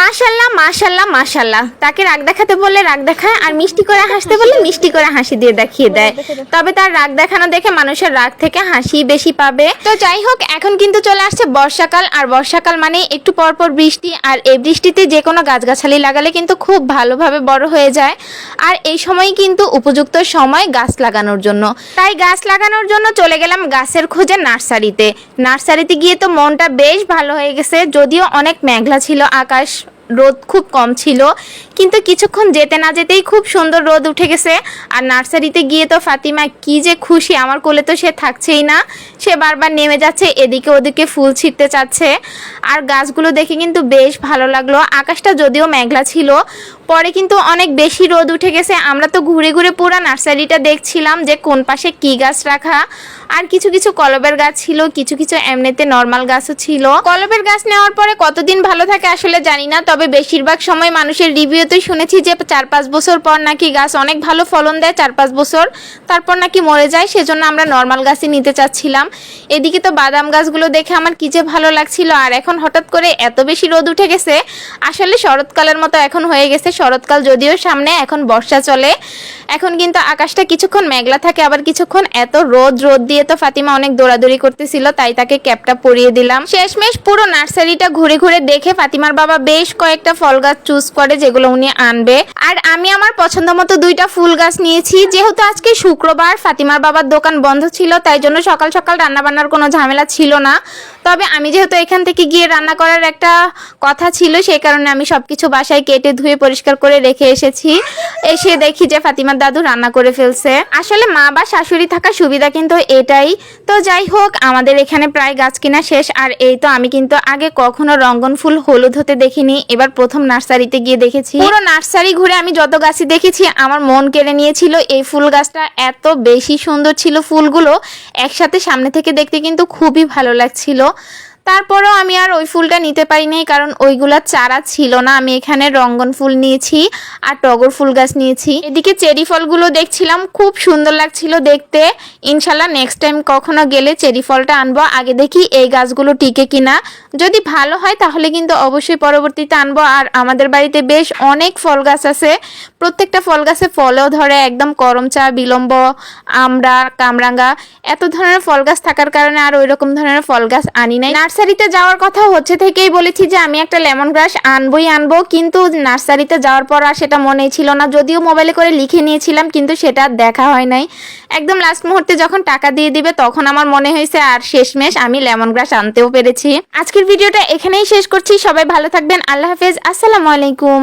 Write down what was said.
মাশাল্লাহ মাশাল্লাহ মাশাল্লাহ। তাকে রাগ দেখাতে বললে রাগ দেখায় আর মিষ্টি করে হাসতে বললে মিষ্টি করে হাসি দিয়ে দেখিয়ে দেয়। তবে তার রাগ দেখানো দেখে মানুষের রাগ থেকে হাসি বেশি পাবে। তো যাই হোক, এখন কিন্তু চলে আসছে বর্ষাকাল। আর বর্ষাকাল মানে একটু পরপর বৃষ্টি। আর এই বৃষ্টিতে যে কোনো গাছগাছালি লাগালে কিন্তু খুব ভালোভাবে বড় হয়ে যায়। আর এই সময় কিন্তু উপযুক্ত সময় গাছ লাগানোর জন্য। তাই গাছ লাগানোর জন্য চলে গেলাম গাছের খোঁজে নার্সারিতে। নার্সারিতে গিয়ে তো মনটা বেশ ভালো হয়ে গেছে। যদিও অনেক মেঘলা ছিল আকাশ। রোদ খুব কম ছিল। কিন্তু কিছুক্ষণ যেতে না যেতেই খুব সুন্দর রোদ উঠে গেছে। আর নার্সারিতে গিয়ে তো ফাতিমা কি যে খুশি, আমার কোলে তো সে থাকছেই না। সে বারবার নেমে যাচ্ছে, এদিকে ওদিকে ফুল ছিঁড়তে চাচ্ছে। আর গাছগুলো দেখে কিন্তু বেশ ভালো লাগল। আকাশটা যদিও মেঘলা ছিল, পরে কিন্তু অনেক বেশি রোদ উঠে গেছে। আমরা তো ঘুরে ঘুরে পুরো নার্সারিটা দেখছিলাম যে কোন পাশে কি গাছ রাখা। আর কিছু কিছু কলবের গাছ ছিল, কিছু কিছু এমনিতে নর্মাল গাছও ছিল। কলবের গাছ নেওয়ার পরে কতদিন ভালো থাকে আসলে জানি না, তবে বেশিরভাগ সময় মানুষের রিভিউতে শুনেছি যে চার পাঁচ বছর পর নাকি গাছ অনেক ভালো ফলন দেয়, চার পাঁচ বছর। তারপর নাকি মরে যায়, সেজন্য আমরা নর্মাল গাছই নিতে চাচ্ছিলাম। এদিকে তো বাদাম গাছগুলো দেখে আমার কি যে ভালো লাগছিল, আর এখন হঠাৎ করে এত বেশি রোদ উঠে গেছে। আসলে শরৎকালের মতো এখন হয়ে গেছে, শরৎকাল যদিও সামনে, এখন বর্ষা চলে। এখন কিন্তু আকাশটা কিছুক্ষণ মেঘলা থাকে, আবার কিছুক্ষণ এত রোদ রোদ দিয়ে তো ফাতিমা অনেক দৌড়াদৌড়ি করতেছিল, তাই তাকে ক্যাপটা পরিয়ে দিলাম। শেষমেশ পুরো নার্সারিটা ঘুরে ঘুরে দেখে ফাতিমার বাবা বেশ কয়েকটা ফল গাছ চুজ করে, যেগুলো উনি আনবে। আর আমি আমার পছন্দ মতো দুইটা ফুল গাছ নিয়েছি, যেহেতু আজকে শুক্রবার ফাতিমার বাবার দোকান বন্ধ ছিল, তাই জন্য সকাল সকাল রান্না বান্নার কোনো ঝামেলা ছিল না। তবে আমি যেহেতু এখান থেকে গিয়ে রান্না করার একটা কথা ছিল, সেই কারণে আমি সবকিছু বাসায় কেটে ধুয়ে পরিষ্কার করে রেখে এসেছি। এসে দেখি যে ফাতিমার দাদু রান্না করে ফেলছে। আসলে মা বা শাশুড়ি থাকার সুবিধা কিন্তু এটাই। তো যাই হোক, আমাদের এখানে প্রায় গাছ কিনা শেষ, আর এই তো আমি কিন্তু আগে কখনো রঙ্গন ফুল হলুদ হতে দেখিনি। এবার প্রথম নার্সারিতে গিয়ে দেখেছি। পুরো নার্সারি ঘুরে আমি যত গাছই দেখেছি, আমার মন কেড়ে নিয়েছিল এই ফুল গাছটা। এত বেশি সুন্দর ছিল ফুলগুলো। একসাথে সামনে থেকে দেখতে কিন্তু খুবই ভালো লাগছিল। তারপরেও আমি আর ওই ফুলটা নিতে পারি নাই কারণ ওইগুলা চারা ছিল না। আমি এখানে রঙ্গন ফুল নিয়েছি আর টগর ফুল গাছ নিয়েছি। এদিকে চেরি ফলগুলো দেখছিলাম, খুব সুন্দর লাগছিল দেখতে। ইনশাল্লাহ নেক্সট টাইম কখনো গেলে চেরি ফলটা আনব। আগে দেখি এই গাছগুলো টিকে কিনা। যদি ভালো হয় তাহলে কিন্তু অবশ্যই পরবর্তীতে আনব। আর আমাদের বাড়িতে বেশ অনেক ফল গাছ আছে। প্রত্যেকটা ফল গাছে ফলও ধরে, একদম করম চা বিলম্ব আমরা কামরাঙ্গা। এত ধরনের ফল গাছ থাকার কারণে আর ওই রকম ধরনের ফল গাছ আনি নাই। নার্সারিতে যাওয়ার কথা হচ্ছে থেকেই বলেছি যে আমি একটা লেমন গ্রাস আনবই আনব, কিন্তু নার্সারিতে যাওয়ার পর আর সেটা মনে ছিল না। যদিও মোবাইলে করে লিখে নিয়েছিলাম, কিন্তু সেটা আর দেখা হয় নাই। একদম লাস্ট মুহূর্তে যখন টাকা দিয়ে দিবে, তখন আমার মনে হয়েছে আর শেষমেশ আমি লেমন গ্রাস আনতেও পেরেছি। আজকের ভিডিওটা এখানেই শেষ করছি। সবাই ভালো থাকবেন। আল্লাহ হাফেজ। আসসালামু আলাইকুম।